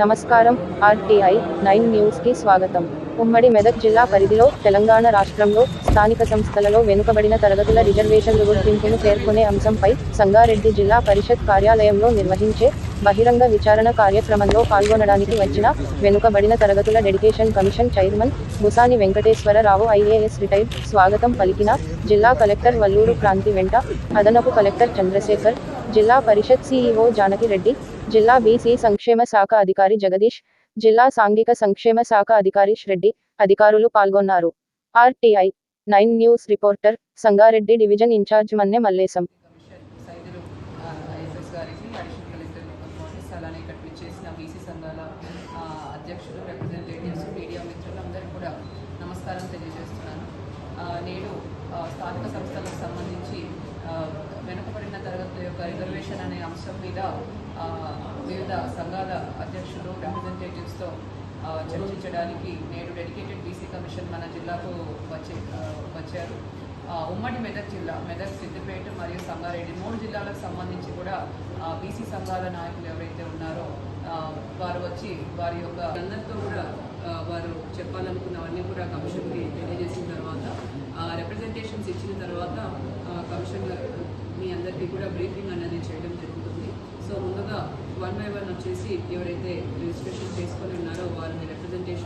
నమస్కారం RTI nine న్యూస్కి స్వాగతం. ఉమ్మడి మెదక్ జిల్లా పరిధిలో తెలంగాణ రాష్ట్రంలో స్థానిక సంస్థలలో వెనుకబడిన తరగతుల రిజర్వేషన్లు గుర్తింపును పేర్కొనే అంశంపై సంగారెడ్డి జిల్లా పరిషత్ కార్యాలయంలో నిర్వహించే బహిరంగ విచారణ కార్యక్రమంలో పాల్గొనడానికి వచ్చిన వెనుకబడిన తరగతుల dedication commission chairman Busani Venkateswararao IAS retired స్వాగతం పలికిన జిల్లా కలెక్టర్ వల్లూరు క్రాంతి వెంట అదనపు కలెక్టర్ చంద్రశేఖర్ జిల్లా పరిషత్ సీఈఓ జానకిరెడ్డి జిల్లా బీసీ సంక్షేమ శాఖ అధికారి జగదీష్ జిల్లా సాంఘిక సంక్షేమ శాఖ అధికారి రెడ్డి అధికారులు పాల్గొన్నారు. RTI nine news reporter Sangareddy division incharge Manne Mallesham. అధ్యక్షులు రిప్రజెంటేటివ్స్ మీడియా కూడా నమస్కారం తెలియజేస్తున్నాను నేడు స్థానిక సంస్థలకు సంబంధించి వెనుకబడిన తరగతుల యొక్క రిజర్వేషన్ అనే అంశం మీద వివిధ సంఘాల అధ్యక్షులు రిప్రజెంటేటివ్స్తో చర్చించడానికి నేడు డెడికేటెడ్ బీసీ కమిషన్ మన జిల్లాకు వచ్చే వచ్చారు. ఉమ్మడి మెదక్ జిల్లా మెదక్ సిద్దిపేట మరియు సంగారెడ్డి మూడు జిల్లాలకు సంబంధించి కూడా బీసీ సంఘాల నాయకులు ఎవరైతే ఉన్నారో వారు వచ్చి వారి యొక్క అందరితో కూడా వారు చెప్పాలనుకున్నవన్నీ కూడా కమిషన్కి తెలియజేసిన తర్వాత రిప్రజెంటేషన్స్ ఇచ్చిన తర్వాత కమిషన్ మీ అందరికీ కూడా బ్రీఫింగ్ అనేది చేయడం జరుగుతుంది. సో ముందుగా వన్ బై వన్ వచ్చేసి ఎవరైతే రిజిస్ట్రేషన్ చేసుకొని ఉన్నారో వారిని రిప్రజెంటేషన్